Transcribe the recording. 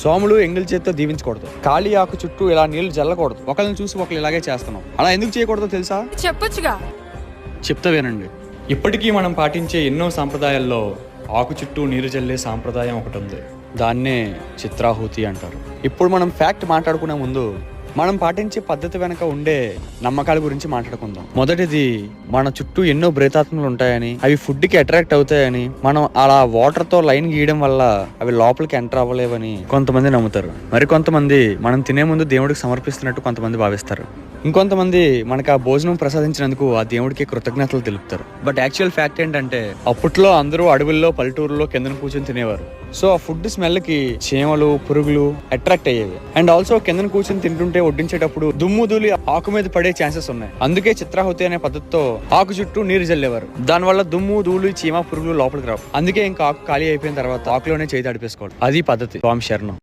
సోములు ఎంగిల్ చేత్తో దీవించకూడదు. ఖాళీ ఆకు చుట్టూ ఇలా నీళ్ళు జల్లకూడదు. ఒకరిని చూసి ఒకరు ఇలాగే చేస్తున్నాం. అలా ఎందుకు చేయకూడదో తెలుసా? చెప్పొచ్చుగా. చెప్తా వినండి ఇప్పటికీ మనం పాటించే ఎన్నో సాంప్రదాయాల్లో ఆకు చుట్టూ నీరు చల్లే సాంప్రదాయం ఒకటి ఉంది. దాన్నే చిత్రాహుతి అంటారు. ఇప్పుడు మనం ఫ్యాక్ట్ మాట్లాడుకునే ముందు మనం పాటించే పద్ధతి వెనక ఉండే నమ్మకాల గురించి మాట్లాడుకుందాం. మొదటిది మన చుట్టూ ఎన్నో ప్రేతాత్మలు ఉంటాయని అవి ఫుడ్కి అట్రాక్ట్ అవుతాయని మనం అలా వాటర్తో లైన్ గీయడం వల్ల అవి లోపలికి ఎంటర్ అవ్వలేవని కొంతమంది నమ్ముతారు. మరి కొంతమంది మనం తినే ముందు దేవుడికి సమర్పిస్తున్నట్టు కొంతమంది భావిస్తారు. ఇంకొంతమంది మనకు ఆ భోజనం ప్రసాదించినందుకు ఆ దేవుడికి కృతజ్ఞతలు తెలుపుతారు. బట్ యాక్చువల్ ఫ్యాక్ట్ ఏంటంటే అప్పట్లో అందరూ అడవుల్లో పల్లెటూరులో కిందన కూర్చొని తినేవారు. సో ఆ ఫుడ్ స్మెల్కి చీమలు పురుగులు అట్రాక్ట్ అయ్యేవి. అండ్ ఆల్సో కిందన కూర్చొని తింటుంటే వడ్డించేటప్పుడు దుమ్ము ధూళి ఆకు మీద పడే ఛాన్సెస్ ఉన్నాయి. అందుకే చిత్రాహుతి అనే పద్ధతితో ఆకు చుట్టూ నీరు చల్లేవారు దానివల్ల దుమ్ము ధూళి చీమ పురుగులు లోపలికి రావు. అందుకే ఇంకా ఆకు ఖాళీ అయిపోయిన తర్వాత ఆకులోనే చేయి తడిపేసుకోవాలి అది పద్ధతి. స్వామి శరణం.